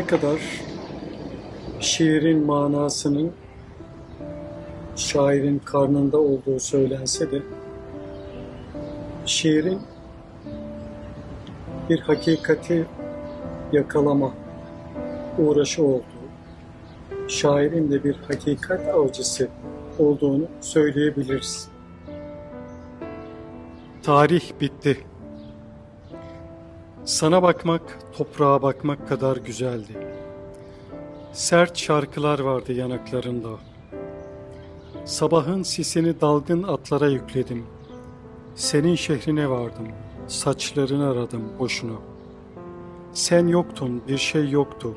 Ne kadar şiirin manasının şairin karnında olduğu söylense de şiirin bir hakikati yakalama uğraşı olduğu, şairin de bir hakikat avcısı olduğunu söyleyebiliriz. Tarih bitti. Sana bakmak, toprağa bakmak kadar güzeldi. Sert şarkılar vardı yanaklarında. Sabahın sisini dalgın atlara yükledim. Senin şehrine vardım, saçlarını aradım boşuna. Sen yoktun, bir şey yoktu.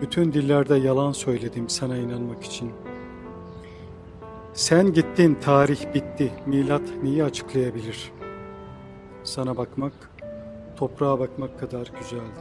Bütün dillerde yalan söyledim sana inanmak için. Sen gittin, tarih bitti. Milat neyi açıklayabilir? Sana bakmak, toprağa bakmak kadar güzeldi.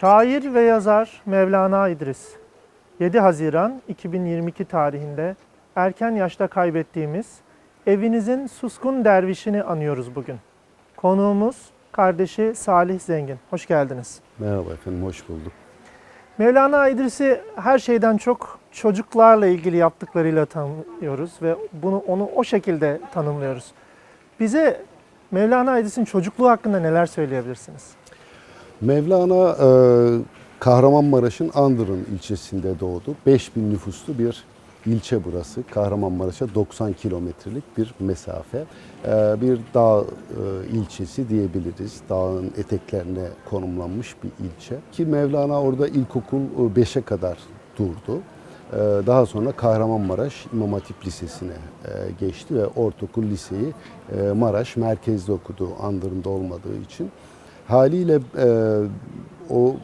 Şair ve yazar Mevlana İdris. 7 Haziran 2022 tarihinde erken yaşta kaybettiğimiz evinizin suskun dervişini anıyoruz bugün. Konuğumuz kardeşi Salih Zengin. Hoş geldiniz. Merhaba efendim, hoş bulduk. Mevlana İdris'i her şeyden çok çocuklarla ilgili yaptıklarıyla tanıyoruz ve bunu onu o şekilde tanımlıyoruz. Bize Mevlana İdris'in çocukluğu hakkında neler söyleyebilirsiniz? Mevlana e, Kahramanmaraş'ın Andırın ilçesinde doğdu. 5000 nüfuslu bir ilçe burası. Kahramanmaraş'a 90 kilometrelik bir mesafe. E, bir dağ e, ilçesi diyebiliriz. Dağın eteklerine konumlanmış bir ilçe. Ki Mevlana orada ilkokul 5'e kadar durdu. Daha sonra Kahramanmaraş İmam Hatip Lisesi'ne geçti ve ortaokul liseyi Maraş merkezde okudu Andırın'da olmadığı için. Haliyle e, o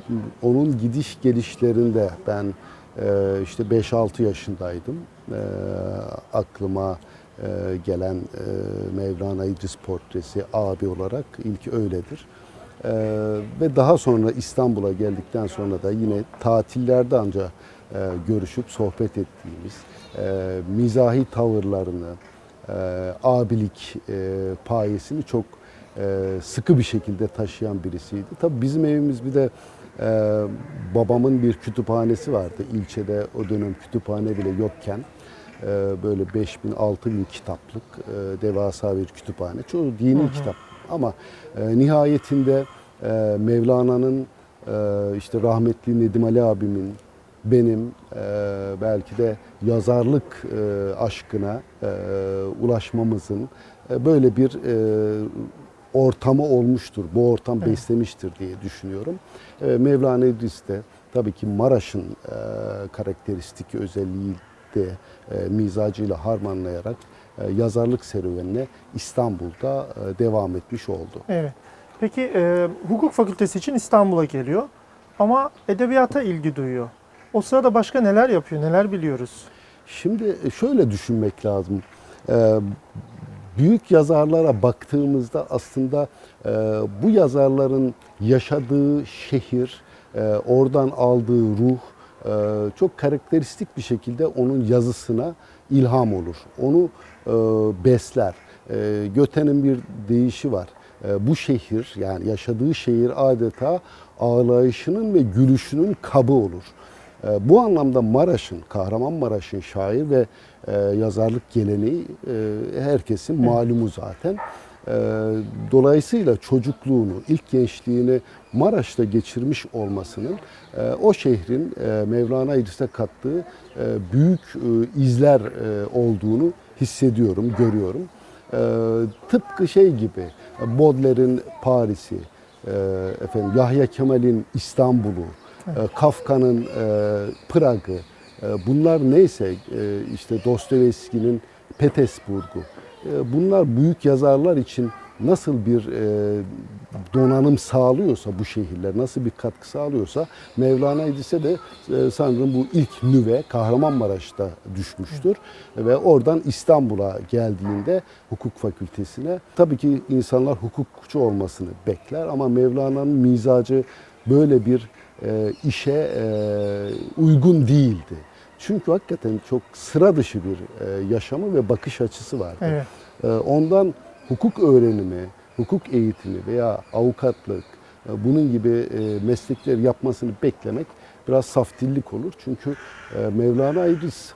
onun gidiş gelişlerinde ben e, işte 5-6 yaşındaydım. E, aklıma e, gelen e, Mevlana İdris portresi abi olarak ilk öyledir. E, ve daha sonra İstanbul'a geldikten sonra da yine tatillerde ancak e, görüşüp sohbet ettiğimiz e, mizahi tavırlarını, e, abilik e, payesini çok sıkı bir şekilde taşıyan birisiydi. Tabii bizim evimiz bir de e, babamın bir kütüphanesi vardı. İlçede o dönem kütüphane bile yokken e, böyle 5000 6000 kitaplık e, devasa bir kütüphane. Çoğu dini kitap ama e, nihayetinde e, Mevlana'nın e, işte rahmetli Nedim Ali abimin benim e, belki de yazarlık e, aşkına e, ulaşmamızın e, böyle bir e, ortamı olmuştur. Bu ortam beslemiştir diye düşünüyorum. E, Mevlana İdris de tabii ki Maraş'ın e, karakteristik özelliği de e, mizacıyla harmanlayarak e, yazarlık serüvenine İstanbul'da e, devam etmiş oldu. Evet. Peki e, hukuk fakültesi için İstanbul'a geliyor ama edebiyata ilgi duyuyor. O sırada başka neler yapıyor, neler biliyoruz? Şimdi şöyle düşünmek lazım. Ee, büyük yazarlara baktığımızda aslında e, bu yazarların yaşadığı şehir, e, oradan aldığı ruh e, çok karakteristik bir şekilde onun yazısına ilham olur. Onu e, besler. E, Göte'nin bir deyişi var. E, bu şehir yani yaşadığı şehir adeta ağlayışının ve gülüşünün kabı olur. E, Bu anlamda Maraş'ın, Kahramanmaraş'ın şair ve e, yazarlık geleneği e, herkesin malumu zaten. E, Dolayısıyla çocukluğunu, ilk gençliğini Maraş'ta geçirmiş olmasının e, o şehrin Mevlana İdris'e kattığı büyük izler olduğunu hissediyorum, görüyorum. Tıpkı şey gibi Baudelaire'in Paris'i, efendim Yahya Kemal'in İstanbul'u, e, Kafka'nın e, Prag'ı, e, bunlar neyse e, işte Dostoyevski'nin Petersburg'u. E, bunlar büyük yazarlar için nasıl bir e, donanım sağlıyorsa bu şehirler, nasıl bir katkı sağlıyorsa Mevlana İdris'e de e, sanırım bu ilk nüve Kahramanmaraş'ta düşmüştür. Ve oradan İstanbul'a geldiğinde hukuk fakültesine tabii ki insanlar hukukçu olmasını bekler ama Mevlana'nın mizacı böyle bir e, işe e, uygun değildi. Çünkü hakikaten çok sıra dışı bir e, yaşamı ve bakış açısı vardı. Evet. E, ondan hukuk öğrenimi, hukuk eğitimi veya avukatlık e, bunun gibi e, meslekler yapmasını beklemek biraz saftillik olur. Çünkü e, Mevlana İdris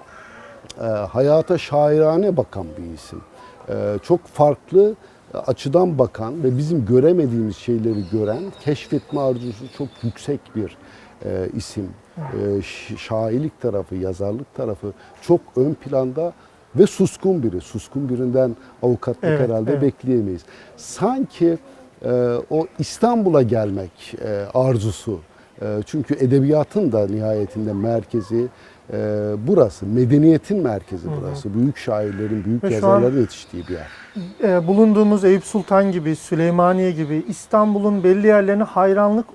e, hayata şairane bakan bir isim. E, çok farklı açıdan bakan ve bizim göremediğimiz şeyleri gören, keşfetme arzusu çok yüksek bir e, isim. E, şairlik tarafı, yazarlık tarafı çok ön planda ve suskun biri. Suskun birinden avukatlık Evet, herhalde evet. bekleyemeyiz. Sanki e, o İstanbul'a gelmek e, arzusu, e, çünkü edebiyatın da nihayetinde merkezi e, burası, medeniyetin merkezi burası. Büyük şairlerin, büyük Ve yazarların yetiştiği bir yer. Ee, bulunduğumuz Eyüp Sultan gibi, Süleymaniye gibi İstanbul'un belli yerlerine hayranlık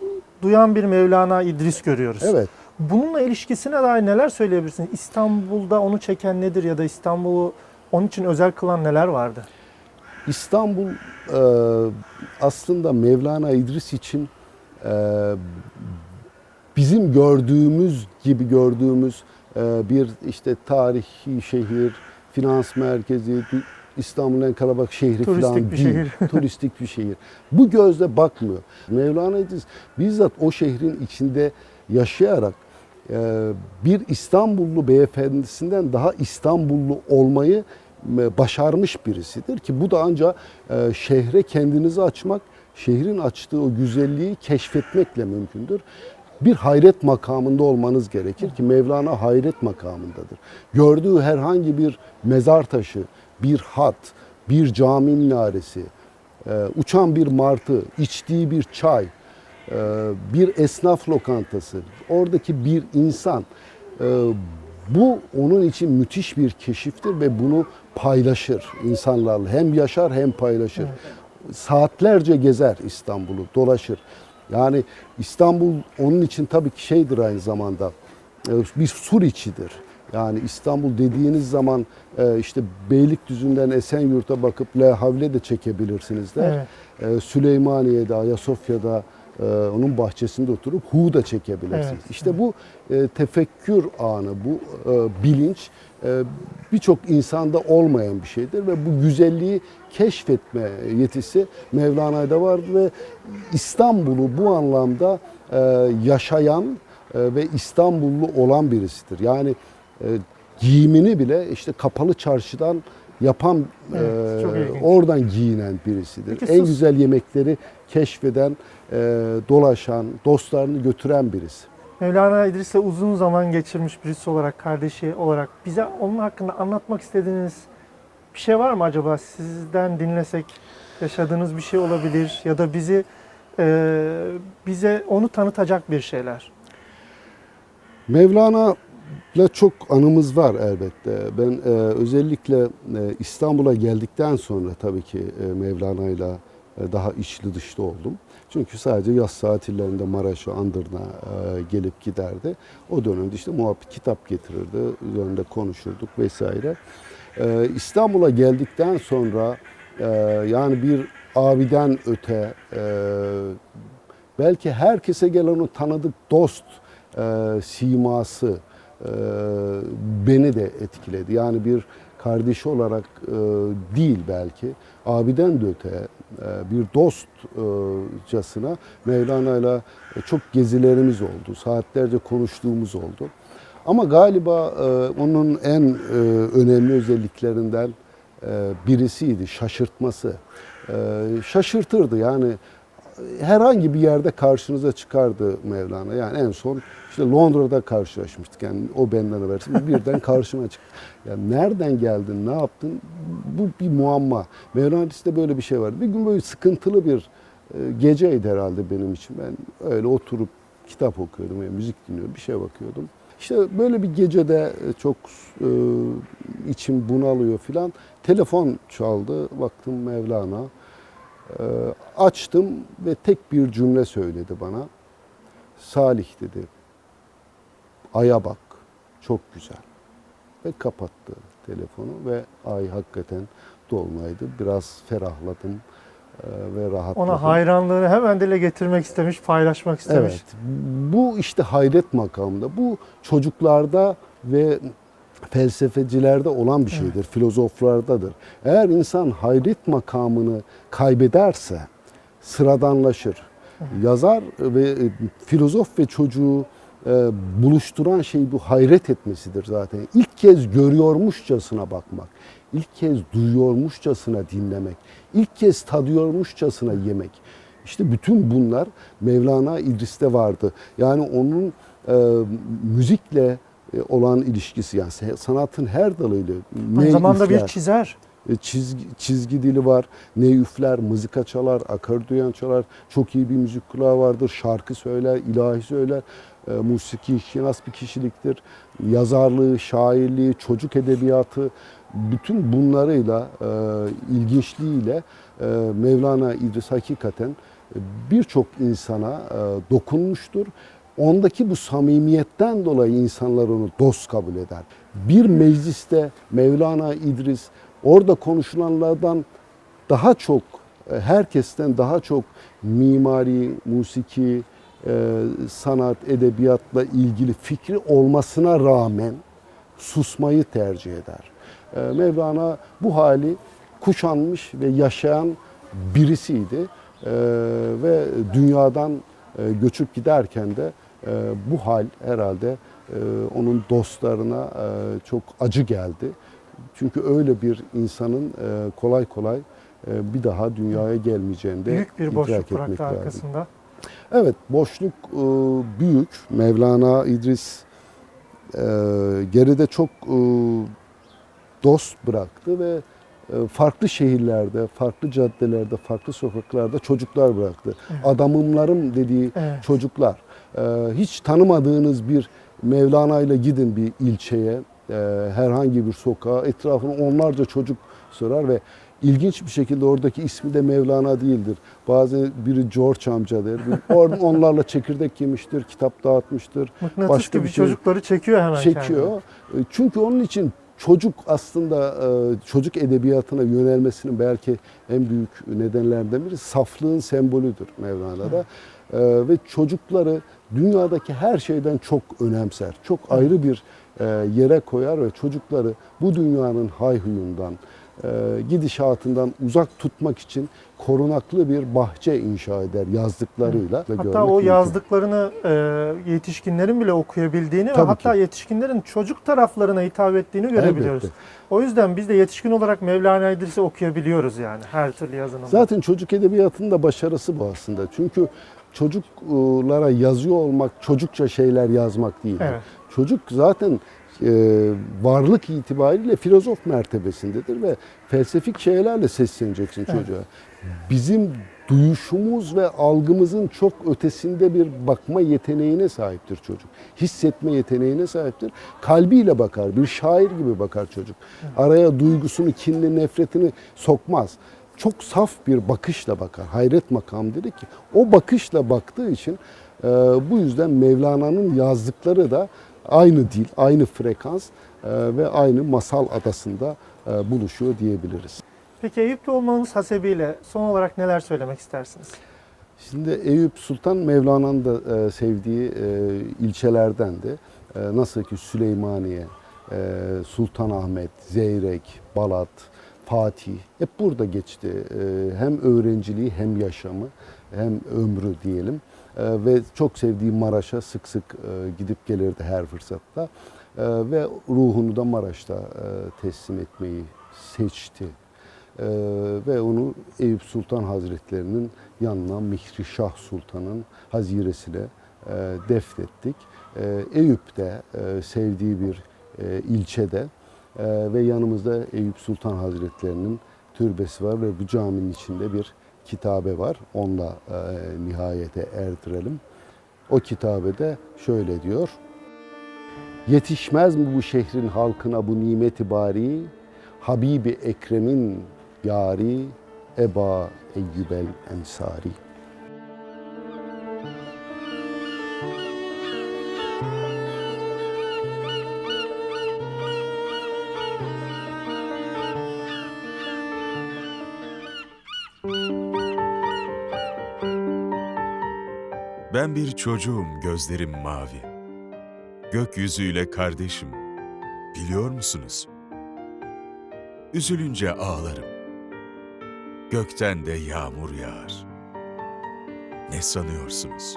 duyan bir Mevlana İdris görüyoruz. Evet. Bununla ilişkisine dair neler söyleyebilirsiniz? İstanbul'da onu çeken nedir ya da İstanbul'u onun için özel kılan neler vardı? İstanbul e, aslında Mevlana İdris için e, bizim gördüğümüz gibi gördüğümüz e, bir işte tarihi şehir, finans merkezi, İstanbul'un en kalabalık şehri Turistik falan bir değil. şehir. Turistik bir şehir. Bu gözle bakmıyor. Mevlana İdris bizzat o şehrin içinde yaşayarak e, bir İstanbullu beyefendisinden daha İstanbullu olmayı e, başarmış birisidir ki bu da ancak e, şehre kendinizi açmak, şehrin açtığı o güzelliği keşfetmekle mümkündür. Bir hayret makamında olmanız gerekir ki Mevlana hayret makamındadır. Gördüğü herhangi bir mezar taşı, bir hat, bir cami minaresi, e, uçan bir martı, içtiği bir çay, e, bir esnaf lokantası, oradaki bir insan e, bu onun için müthiş bir keşiftir ve bunu paylaşır insanlarla. Hem yaşar hem paylaşır. Saatlerce gezer İstanbul'u, dolaşır. Yani İstanbul onun için tabii ki şeydir aynı zamanda. e, Bir sur içidir. Yani İstanbul dediğiniz zaman e, işte Beylikdüzü'nden Esenyurt'a bakıp La Havle de çekebilirsiniz de. Evet. E, Süleymaniye'de, Ayasofya'da e, onun bahçesinde oturup Hu da çekebilirsiniz. Evet, İşte bu e, tefekkür anı, bu e, bilinç e, birçok insanda olmayan bir şeydir ve bu güzelliği keşfetme yetisi Mevlana'da vardı ve İstanbul'u bu anlamda e, yaşayan e, ve İstanbullu olan birisidir. Yani e, giyimini bile işte kapalı çarşıdan yapan, Evet, e, oradan giyinen birisidir. Peki en sus- güzel yemekleri keşfeden, e, dolaşan, dostlarını götüren birisi. Mevlana İdris'le uzun zaman geçirmiş birisi olarak, kardeşi olarak bize onun hakkında anlatmak istediğiniz bir şey var mı acaba? Sizden dinlesek yaşadığınız bir şey olabilir ya da bizi e, bize onu tanıtacak bir şeyler. Mevlana ile çok anımız var elbette. Ben e, özellikle e, İstanbul'a geldikten sonra tabii ki e, Mevlana ile daha içli dışlı oldum. Çünkü sadece yaz tatillerinde Maraş'a, Andırn'a e, gelip giderdi. O dönemde işte muhabbet kitap getirirdi, üzerinde konuşurduk vesaire. E, İstanbul'a geldikten sonra e, yani bir abiden öte e, belki herkese gelen o tanıdık dost e, siması beni de etkiledi. Yani bir kardeşi olarak e, değil belki, abiden de öte e, bir dostcasına Mevlana'yla çok gezilerimiz oldu, saatlerce konuştuğumuz oldu. Ama galiba e, onun en e, önemli özelliklerinden e, birisiydi, şaşırtması. E, şaşırtırdı yani herhangi bir yerde karşınıza çıkardı Mevlana. Yani en son işte Londra'da karşılaşmıştık. Yani o benden habersiz birden karşıma çıktı. Ya nereden geldin, ne yaptın? Bu bir muamma. Mevlana'da böyle bir şey var. Bir gün böyle sıkıntılı bir e, geceydi herhalde benim için. Ben öyle oturup kitap okuyordum, yani müzik dinliyordum, bir şeye bakıyordum. İşte böyle bir gecede e, çok e, içim bunalıyor filan. Telefon çaldı, baktım Mevlana. E, açtım ve tek bir cümle söyledi bana. Salih dedi, aya bak, çok güzel. Ve kapattı telefonu ve ay hakikaten dolunaydı. Biraz ferahladım e, ve rahatladım. Ona hayranlığını hemen dile getirmek istemiş, paylaşmak istemiş. Evet. Bu işte hayret makamında. Bu çocuklarda ve felsefecilerde olan bir şeydir. Filozoflardadır. Eğer insan hayret makamını kaybederse sıradanlaşır. Yazar ve e, filozof ve çocuğu e, buluşturan şey bu hayret etmesidir zaten. İlk kez görüyormuşçasına bakmak, ilk kez duyuyormuşçasına dinlemek, ilk kez tadıyormuşçasına yemek. İşte bütün bunlar Mevlana İdris'te vardı. Yani onun e, müzikle olan ilişkisi. Yani sanatın her dalıyla Aynı zamanda bir neyüfler, çizer. e, çizgi, çizgi dili var, neyüfler, mızıka çalar, akordeon çalar, çok iyi bir müzik kulağı vardır, şarkı söyler, ilahi söyler, e, musiki şinas bir kişiliktir, yazarlığı, şairliği, çocuk edebiyatı, bütün bunlarıyla, e, ilginçliğiyle e, Mevlana İdris hakikaten e, birçok insana e, dokunmuştur. Ondaki bu samimiyetten dolayı insanlar onu dost kabul eder. Bir mecliste Mevlana İdris orada konuşulanlardan daha çok, e, herkesten daha çok mimari, musiki, e, sanat, edebiyatla ilgili fikri olmasına rağmen susmayı tercih eder. E, Mevlana bu hali kuşanmış ve yaşayan birisiydi ve dünyadan göçüp giderken de bu hal herhalde e, onun dostlarına e, çok acı geldi. Çünkü öyle bir insanın e, kolay kolay bir daha dünyaya gelmeyeceğini de Büyük bir boşluk bıraktı lazım. arkasında. Evet, boşluk büyük. Mevlana İdris geride çok dost bıraktı ve farklı şehirlerde, farklı caddelerde, farklı sokaklarda çocuklar bıraktı. Adamımlarım dediği Evet. çocuklar. E, hiç tanımadığınız bir Mevlana ile gidin bir ilçeye, e, herhangi bir sokağa, etrafına onlarca çocuk sorar ve ilginç bir şekilde oradaki ismi de Mevlana değildir. Bazen biri George amca der. Oradan onlarla çekirdek yemiştir, kitap dağıtmıştır. Mıknatıs başka gibi bir şey çocukları çekiyor hemen çekiyor. E, Çünkü onun için çocuk aslında e, çocuk edebiyatına yönelmesinin belki en büyük nedenlerden biri saflığın sembolüdür Mevlana'da. Ve çocukları dünyadaki her şeyden çok önemser. Çok ayrı bir e, yere koyar ve çocukları bu dünyanın hayhuyundan, e, gidişatından uzak tutmak için korunaklı bir bahçe inşa eder yazdıklarıyla. Hatta görmek o mümkün. yazdıklarını e, yetişkinlerin bile okuyabildiğini ve Tabii hatta ki. yetişkinlerin çocuk taraflarına hitap ettiğini görebiliyoruz. Elbette. O yüzden biz de yetişkin olarak Mevlana İdris'i okuyabiliyoruz yani her türlü yazınında. Zaten çocuk edebiyatının da başarısı bu aslında. Çünkü çocuklara yazıyor olmak, çocukça şeyler yazmak değil. Evet. Çocuk zaten e, varlık itibariyle filozof mertebesindedir ve felsefik şeylerle sesleneceksin Evet. çocuğa. Bizim duyuşumuz ve algımızın çok ötesinde bir bakma yeteneğine sahiptir çocuk. Hissetme yeteneğine sahiptir. Kalbiyle bakar, bir şair gibi bakar çocuk. Araya duygusunu, kinli, nefretini sokmaz. Çok saf bir bakışla bakar. Hayret makam dedi ki o bakışla baktığı için e, bu yüzden Mevlana'nın yazdıkları da aynı dil, aynı frekans e, ve aynı masal adasında e, buluşuyor diyebiliriz. Peki Eyüp'te olmanız hasebiyle son olarak neler söylemek istersiniz? Şimdi Eyüp Sultan Mevlana'nın da e, sevdiği e, ilçelerdendi. E, nasıl ki Süleymaniye, e, Sultanahmet, Zeyrek, Balat, Fatih hep burada geçti. E, hem öğrenciliği hem yaşamı hem ömrü diyelim. E, ve çok sevdiği Maraş'a sık sık e, gidip gelirdi her fırsatta. E, ve ruhunu da Maraş'ta e, teslim etmeyi seçti. Ee, ve onu Eyüp Sultan Hazretlerinin yanına Mihri Şah Sultan'ın haziresine e, defnettik. Ee, Eyüp'te e, sevdiği bir e, ilçede e, ve yanımızda Eyüp Sultan Hazretlerinin türbesi var ve bu caminin içinde bir kitabe var. Onunla e, nihayete erdirelim. O kitabede şöyle diyor. Yetişmez mi bu şehrin halkına bu nimeti bari? Habibi Ekrem'in yari Eba Eyyübel Ensari. Bir çocuğum, gözlerim mavi. Gökyüzüyle kardeşim. Biliyor musunuz? Üzülünce ağlarım. Gökten de yağmur yağar. Ne sanıyorsunuz?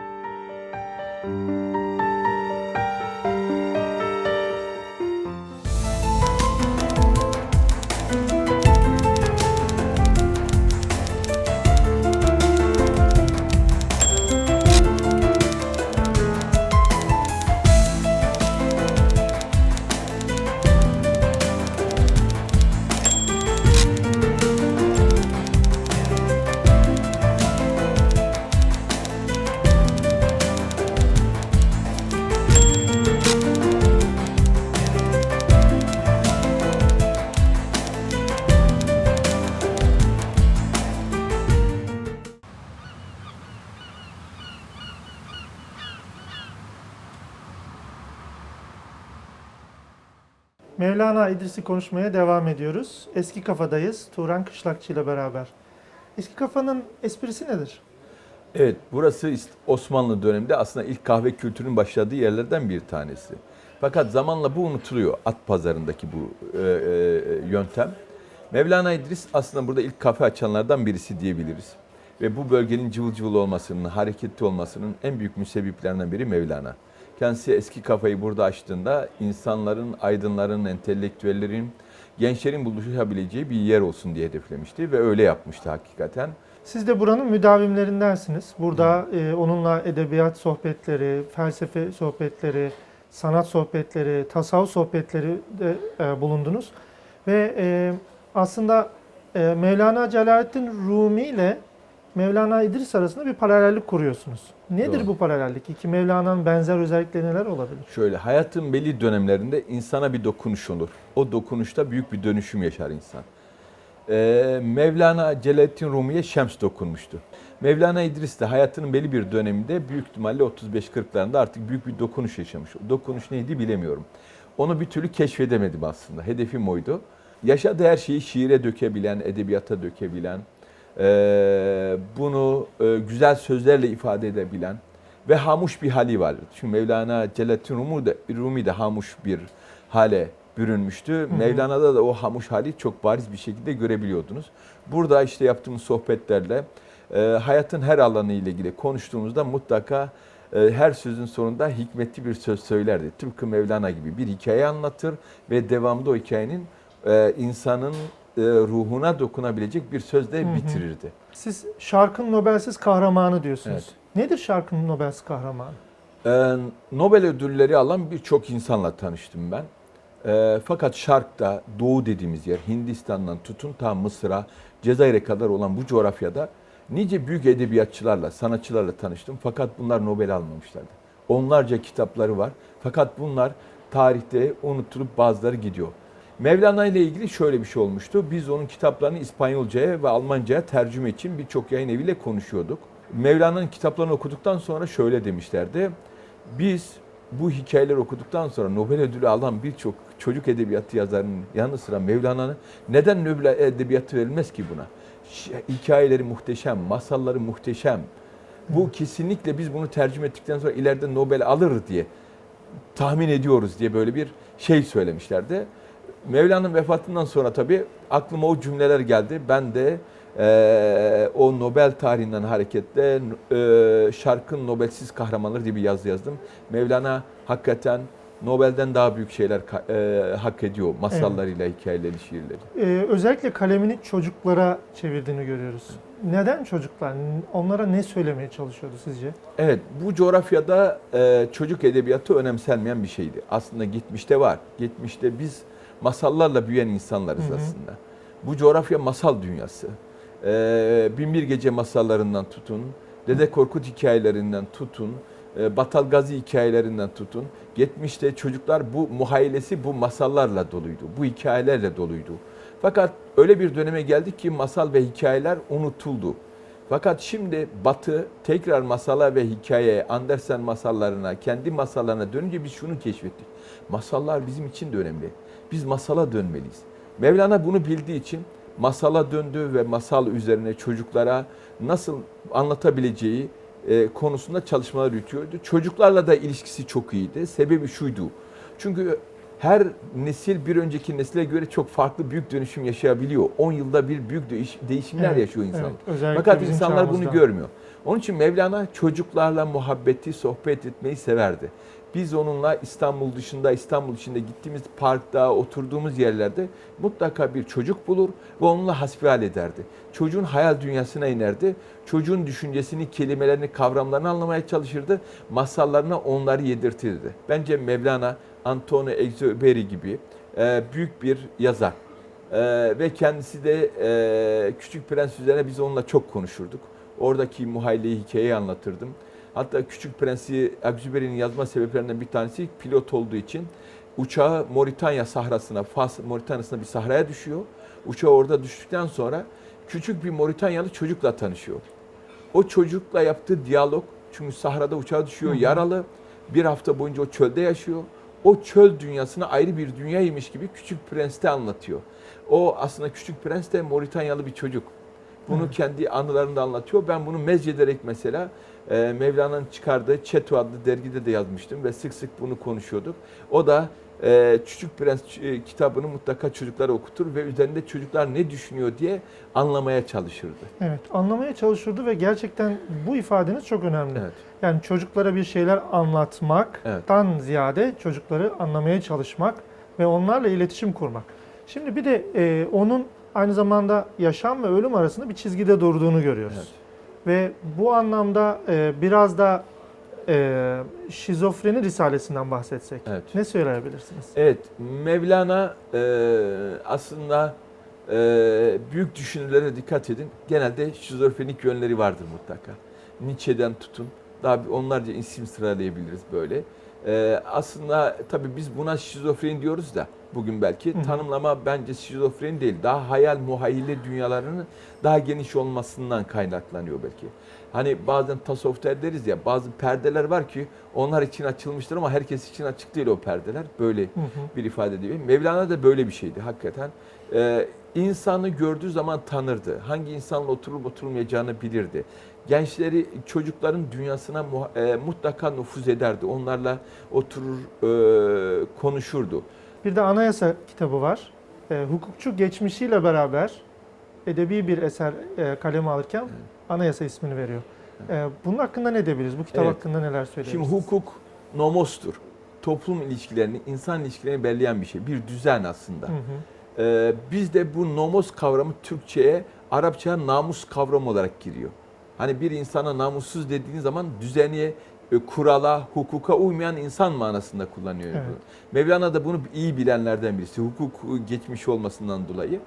Mevlana İdris'i konuşmaya devam ediyoruz. Eski kafadayız. Turan Kışlakçı ile beraber. Eski kafanın esprisi nedir? Evet, burası Osmanlı döneminde aslında ilk kahve kültürünün başladığı yerlerden bir tanesi. Fakat zamanla bu unutuluyor, at pazarındaki bu e, e, yöntem. Mevlana İdris aslında burada ilk kafe açanlardan birisi diyebiliriz. Ve bu bölgenin cıvıl cıvıl olmasının, hareketli olmasının en büyük müsebbiplerinden biri Mevlana. Kendisi eski kafayı burada açtığında insanların, aydınların, entelektüellerin, gençlerin buluşabileceği bir yer olsun diye hedeflemişti ve öyle yapmıştı hakikaten. Siz de buranın müdavimlerindensiniz. Burada e, onunla edebiyat sohbetleri, felsefe sohbetleri, sanat sohbetleri, tasavvuf sohbetleri de e, bulundunuz. Ve e, aslında e, Mevlana Celaleddin Rumi ile Mevlana İdris arasında bir paralellik kuruyorsunuz. Nedir Doğru. bu paralellik? İki Mevlana'nın benzer özellikleri neler olabilir? Şöyle hayatın belli dönemlerinde insana bir dokunuş olur. O dokunuşta büyük bir dönüşüm yaşar insan. Ee, Mevlana Celaleddin Rumi'ye Şems dokunmuştu. Mevlana İdris de hayatının belli bir döneminde büyük ihtimalle 35-40'larında artık büyük bir dokunuş yaşamış. O dokunuş neydi bilemiyorum. Onu bir türlü keşfedemedim aslında. Hedefim oydu. Yaşadığı her şeyi şiire dökebilen, edebiyata dökebilen, bunu e, güzel sözlerle ifade edebilen ve hamuş bir hali vardı. Çünkü Mevlana Celaleddin Rumi de, Rumi de hamuş bir hale bürünmüştü. Mevlana'da da o hamuş hali çok bariz bir şekilde görebiliyordunuz. Burada işte yaptığımız sohbetlerle e, hayatın her alanı ile ilgili konuştuğumuzda mutlaka e, her sözün sonunda hikmetli bir söz söylerdi. Tıpkı Mevlana gibi bir hikaye anlatır ve devamında o hikayenin e, insanın e, ruhuna dokunabilecek bir sözle hı. bitirirdi. Siz şarkın Nobelsiz kahramanı diyorsunuz. Evet. Nedir şarkın Nobelsiz kahramanı? Ee, Nobel ödülleri alan birçok insanla tanıştım ben. Ee, fakat Şark'ta, Doğu dediğimiz yer, Hindistan'dan tutun ta Mısır'a, Cezayir'e kadar olan bu coğrafyada nice büyük edebiyatçılarla, sanatçılarla tanıştım. Fakat bunlar Nobel almamışlardı. Onlarca kitapları var. Fakat bunlar tarihte unutulup bazıları gidiyor. Mevlana ile ilgili şöyle bir şey olmuştu. Biz onun kitaplarını İspanyolcaya ve Almanca'ya tercüme için birçok yayın eviyle konuşuyorduk. Mevlana'nın kitaplarını okuduktan sonra şöyle demişlerdi. Biz bu hikayeleri okuduktan sonra Nobel ödülü alan birçok çocuk edebiyatı yazarının yanı sıra Mevlana'nın neden Nobel edebiyatı verilmez ki buna? Hikayeleri muhteşem, masalları muhteşem. Bu kesinlikle biz bunu tercüme ettikten sonra ileride Nobel alır diye tahmin ediyoruz diye böyle bir şey söylemişlerdi. Mevlana'nın vefatından sonra tabii aklıma o cümleler geldi. Ben de eee, o Nobel tarihinden hareketle eee, şarkın Nobelsiz kahramanları diye bir yazı yazdım. Mevlana hakikaten Nobel'den daha büyük şeyler e, hak ediyor masallarıyla, hikayeleri, şiirleri. Ee, özellikle kalemini çocuklara çevirdiğini görüyoruz. Neden çocuklar? Onlara ne söylemeye çalışıyordu sizce? Evet, bu coğrafyada e, çocuk edebiyatı önemsenmeyen bir şeydi. Aslında geçmişte var. Geçmişte biz masallarla büyüyen insanlarız Hı hı. aslında. Bu coğrafya masal dünyası. E, Binbir Gece masallarından tutun, Dede Korkut hikayelerinden tutun, e, Batal Gazi hikayelerinden tutun. Geçmişte çocuklar bu muhayyilesi bu masallarla doluydu. Bu hikayelerle doluydu. Fakat öyle bir döneme geldik ki masal ve hikayeler unutuldu. Fakat şimdi Batı tekrar masala ve hikayeye, Andersen masallarına, kendi masallarına dönünce biz şunu keşfettik. Masallar bizim için de önemli. Biz masala dönmeliyiz. Mevlana bunu bildiği için masala döndü ve masal üzerine çocuklara nasıl anlatabileceği e, konusunda çalışmalar yürütüyordu. Çocuklarla da ilişkisi çok iyiydi. Sebebi şuydu. Çünkü her nesil bir önceki nesile göre çok farklı büyük dönüşüm yaşayabiliyor. 10 yılda bir büyük değiş- değişimler Evet, yaşıyor insan. evet. Fakat insanlar bunu çağımızda. görmüyor. Onun için Mevlana çocuklarla muhabbeti, sohbet etmeyi severdi. Biz onunla İstanbul dışında, İstanbul içinde gittiğimiz parkta, oturduğumuz yerlerde mutlaka bir çocuk bulur ve onunla hasbihal ederdi. Çocuğun hayal dünyasına inerdi. Çocuğun düşüncesini, kelimelerini, kavramlarını anlamaya çalışırdı. Masallarına onları yedirtirdi. Bence Mevlana, Antonio Exupéry gibi e, büyük bir yazar. E, ve kendisi de e, Küçük Prens üzerine biz onunla çok konuşurduk. Oradaki muhayleyi, hikayeyi anlatırdım. Hatta Küçük Prens'i Exupéry'nin yazma sebeplerinden bir tanesi pilot olduğu için uçağı Moritanya sahrasına, Fas Moritanya'sına bir sahraya düşüyor. Uçağı orada düştükten sonra küçük bir Moritanyalı çocukla tanışıyor. O çocukla yaptığı diyalog, çünkü sahrada uçağı düşüyor, yaralı. Bir hafta boyunca o çölde yaşıyor. O çöl dünyasını ayrı bir dünyaymış gibi Küçük Prens'te anlatıyor. O aslında Küçük Prens de Moritanyalı bir çocuk. Bunu Evet. kendi anılarında anlatıyor. Ben bunu mezcederek mesela e, Mevlana'nın çıkardığı Çeto adlı dergide de yazmıştım ve sık sık bunu konuşuyorduk. O da e, Küçük Prens e, kitabını mutlaka çocuklara okutur ve üzerinde çocuklar ne düşünüyor diye anlamaya çalışırdı. Evet, anlamaya çalışırdı ve gerçekten bu ifadeniz çok önemli. Evet. Yani çocuklara bir şeyler anlatmaktan ziyade çocukları anlamaya çalışmak ve onlarla iletişim kurmak. Şimdi bir de e, onun aynı zamanda yaşam ve ölüm arasında bir çizgide durduğunu görüyoruz. Evet. Ve bu anlamda e, biraz da e, şizofreni risalesinden bahsetsek Evet. ne söyleyebilirsiniz? Evet, Mevlana e, aslında e, büyük düşünürlere dikkat edin. Genelde şizofrenik yönleri vardır mutlaka. Nietzsche'den tutun, daha bir onlarca isim sıralayabiliriz böyle. E, aslında tabii biz buna şizofreni diyoruz da bugün belki Hı tanımlama bence şizofreni değil. Daha hayal muhayyile dünyalarının daha geniş olmasından kaynaklanıyor belki. Hani bazen tasavvufta deriz ya bazı perdeler var ki onlar için açılmıştır ama herkes için açık değil o perdeler. Böyle Hı hı. bir ifade ediyor. Mevlana da böyle bir şeydi hakikaten. Ee, insanı gördüğü zaman tanırdı. Hangi insanla oturup oturmayacağını bilirdi. Gençleri, çocukların dünyasına e, mutlaka nüfuz ederdi. Onlarla oturur, e, konuşurdu. Bir de anayasa kitabı var. E, hukukçu geçmişiyle beraber edebi bir eser e, kaleme alırken anayasa ismini veriyor. E, bunun hakkında ne diyebiliriz? Bu kitap Evet. hakkında neler Şimdi söyleyebiliriz? hukuk nomostur. Toplum ilişkilerini, insan ilişkilerini belirleyen bir şey. Bir düzen aslında. Hı hı. Ee, bizde bu nomos kavramı Türkçe'ye, Arapça'ya namus kavramı olarak giriyor. Hani bir insana namussuz dediğin zaman düzeni, e, kurala, hukuka uymayan insan manasında kullanıyor. Evet. Mevlana da bunu iyi bilenlerden birisi. Hukuk geçmiş olmasından dolayı.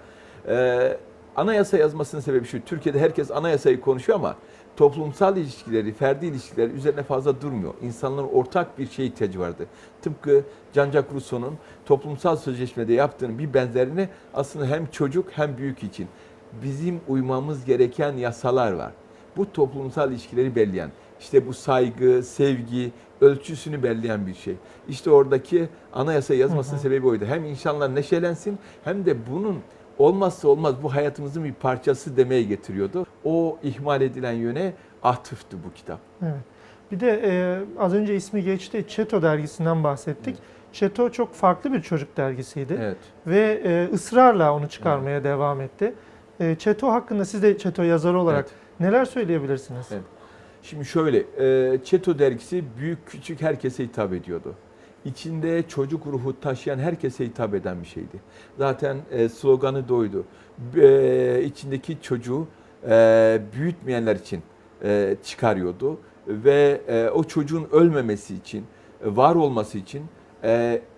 Ee, anayasa yazmasının sebebi şu. Türkiye'de herkes anayasayı konuşuyor ama toplumsal ilişkileri, ferdi ilişkileri üzerine fazla durmuyor. İnsanların ortak bir şeye ihtiyacı vardı. Tıpkı Jean-Jacques Rousseau'nun toplumsal sözleşmede yaptığının bir benzerini aslında hem çocuk hem büyük için bizim uymamız gereken yasalar var. Bu toplumsal ilişkileri belirleyen, işte bu saygı, sevgi, ölçüsünü belirleyen bir şey. İşte oradaki anayasa yazmasının sebebi oydu. Hem insanlar neşelensin hem de bunun olmazsa olmaz bu hayatımızın bir parçası demeye getiriyordu. O ihmal edilen yöne atıftı bu kitap. Evet. Bir de e, az önce ismi geçti. Çeto dergisinden bahsettik. Çeto çok farklı bir çocuk dergisiydi Evet. ve e, ısrarla onu çıkarmaya devam etti. E, Çeto hakkında siz de Çeto yazarı olarak Evet. neler söyleyebilirsiniz? Evet. Şimdi şöyle, e, Çeto dergisi büyük küçük herkese hitap ediyordu. içinde çocuk ruhu taşıyan herkese hitap eden bir şeydi. Zaten e, sloganı doydu. E, içindeki çocuğu büyütmeyenler için çıkarıyordu ve o çocuğun ölmemesi için, var olması için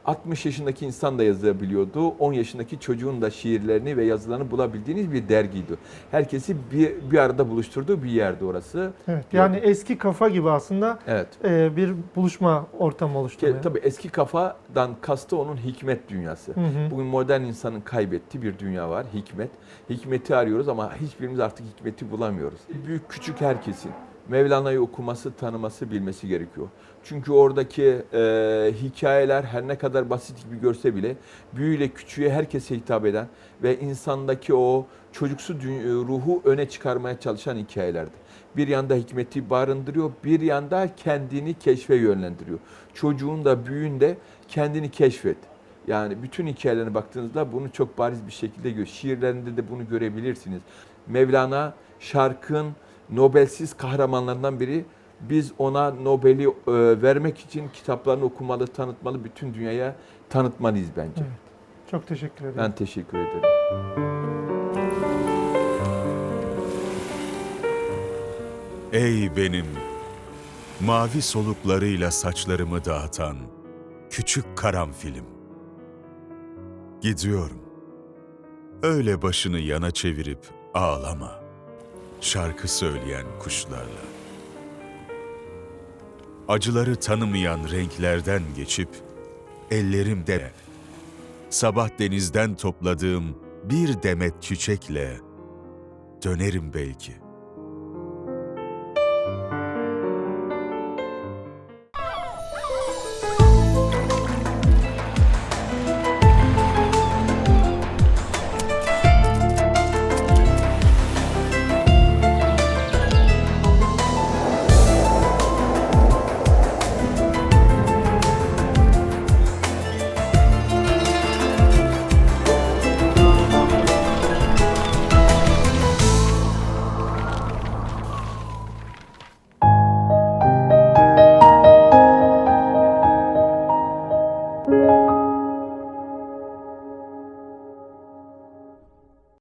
60 yaşındaki insan da yazabiliyordu. 10 yaşındaki çocuğun da şiirlerini ve yazılarını bulabildiğiniz bir dergiydi. Herkesi bir, bir arada buluşturduğu bir yerdi orası. Evet, yani eski kafa gibi aslında Evet. e, bir buluşma ortamı oluşturuyor. tabii eski kafadan kastı onun hikmet dünyası. Hı hı. Bugün modern insanın kaybettiği bir dünya var, hikmet. Hikmeti arıyoruz ama hiçbirimiz artık hikmeti bulamıyoruz. Büyük küçük herkesin Mevlana'yı okuması, tanıması, bilmesi gerekiyor. Çünkü oradaki e, hikayeler her ne kadar basit gibi görse bile büyüyle küçüğe herkese hitap eden ve insandaki o çocuksu dü- ruhu öne çıkarmaya çalışan hikayelerdi. Bir yanda hikmeti barındırıyor, bir yanda kendini keşfe yönlendiriyor. Çocuğun da büyüğün de kendini keşfet. Yani bütün hikayelerine baktığınızda bunu çok bariz bir şekilde gör. Şiirlerinde de bunu görebilirsiniz. Mevlana şarkın Nobelsiz kahramanlarından biri. Biz ona Nobel'i e, vermek için kitaplarını okumalı, tanıtmalı, bütün dünyaya tanıtmalıyız bence. Evet. Çok teşekkür ederim. Ben teşekkür ederim. Ey benim mavi soluklarıyla saçlarımı dağıtan küçük karanfilim. Gidiyorum. Öyle başını yana çevirip ağlama. Şarkı söyleyen kuşlarla. Acıları tanımayan renklerden geçip ellerimde sabah denizden topladığım bir demet çiçekle dönerim belki.